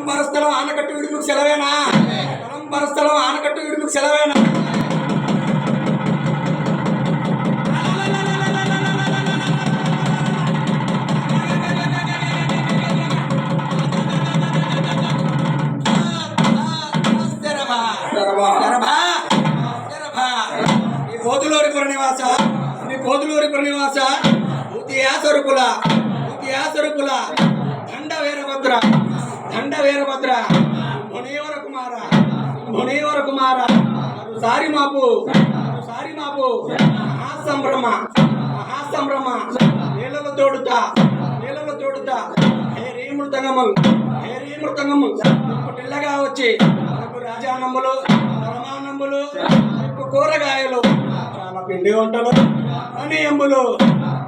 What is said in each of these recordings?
పొలం పరస్థలం ఆనకట్టు విడుపుకు సెలవేనా పొలం పరస్థలం ఆనకట్టు విడుపుకు సెలవేనా శరభా. శరభా. శరభా. ఈ పోతులూరి పురనివాస శ్రీ పోతులూరి పురనివాస భూతియాసరుకుల భూతియాసరుకుల దండ వీరభద్ర దండ వీరభద్ర మునీవర కుమార మునీవర కుమార సారి మాపు సారి మాపు మహాసంభ్రమ మహాసంభ్రమ నీళ్ళలో తోడుతా నీళ్ళలో తోడుతా హే రీమృతంగములు హే రీమృతంగములు పిల్లగా వచ్చి నాకు రాజానమ్ములు పరమానమ్ములు ఉప్పు కూరగాయలు చాలా పిండి వంటలు అనియమ్ములు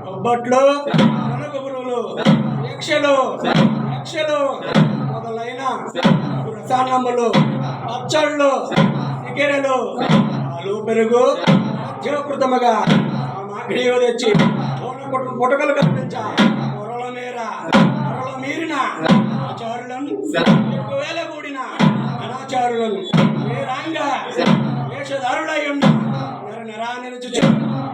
బొబ్బట్లు మునగుబురులు యక్షలు యక్షలు మొదలైన రసానమ్ములు పచ్చళ్ళు సికెరలు పాలు పెరుగు జీవకృతముగా ఆ తెచ్చి పుటకలు కల్పించా పొరల మేర పొరల మీరిన ఆచారులను వేల కూడిన అనాచారులను వీరాంగ వేషధారుడై ఉన్న నర నరా నిలుచుచు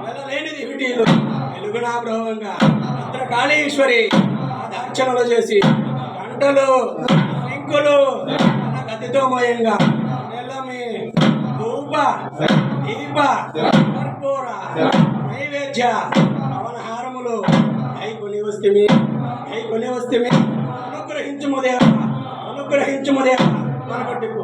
వెలలేనిది విటీలు వెలుగునా కాళీశ్వరి భద్రకాళీశ్వరి ఆదార్చనలు చేసి గంటలు సింకులు తన గతితో నెలమి ధూప దీప కర్పూర నైవేద్య పవనహారములు అయి కొని వస్తుమి అయి కొని వస్తుమి అనుగ్రహించుము దేవ అనుగ్రహించుము దేవ. మనకొట్టుకు